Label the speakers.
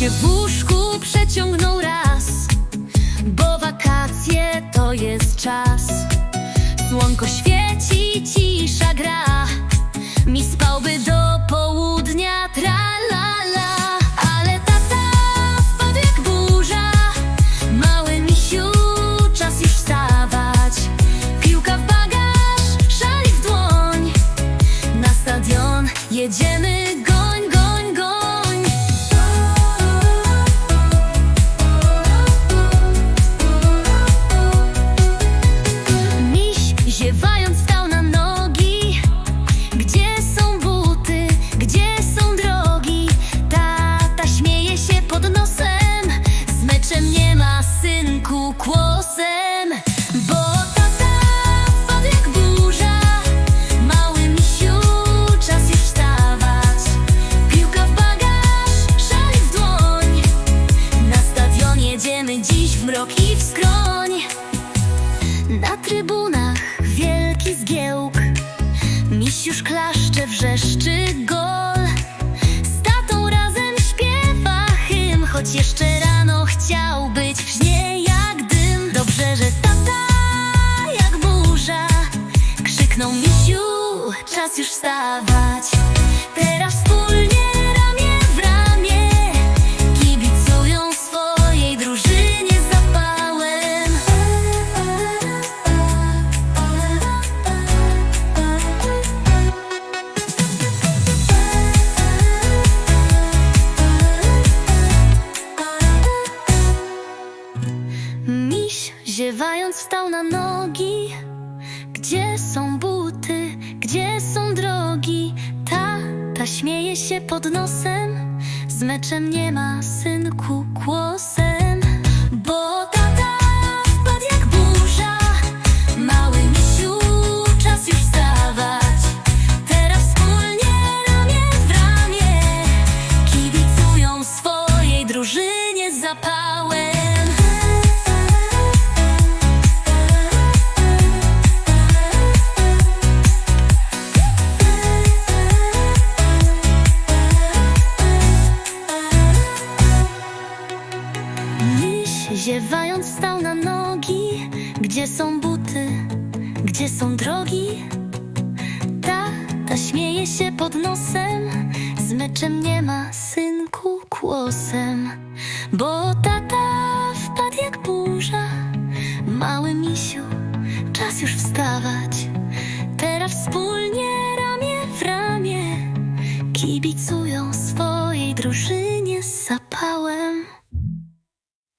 Speaker 1: się w łóżku przeciągnął raz Bo wakacje to jest czas. Słonko świeci, cisza gra Mi spałby do jedziemy dziś w mrok i w skroń. Na trybunach wielki zgiełk. Misiusz klaszcze, wrzeszczy gol. Z tatą razem śpiewa hymn Choć jeszcze Krzyknął misiu, czas już wstawać. Teraz wspólnie ramię w ramię Kibicują swojej drużynie zapałem. Miś ziewając wstał na nogi się pod nosem. Z meczem nie ma synku kłosem Miś ziewając stał na nogi. Gdzie są buty, gdzie są drogi? Tata śmieje się pod nosem. Z meczem nie ma synku kłosem. Bo tata wpadł jak burza. Mały misiu, czas już wstawać. Teraz wspólnie ramię w ramię. Kibicują swojej zapałem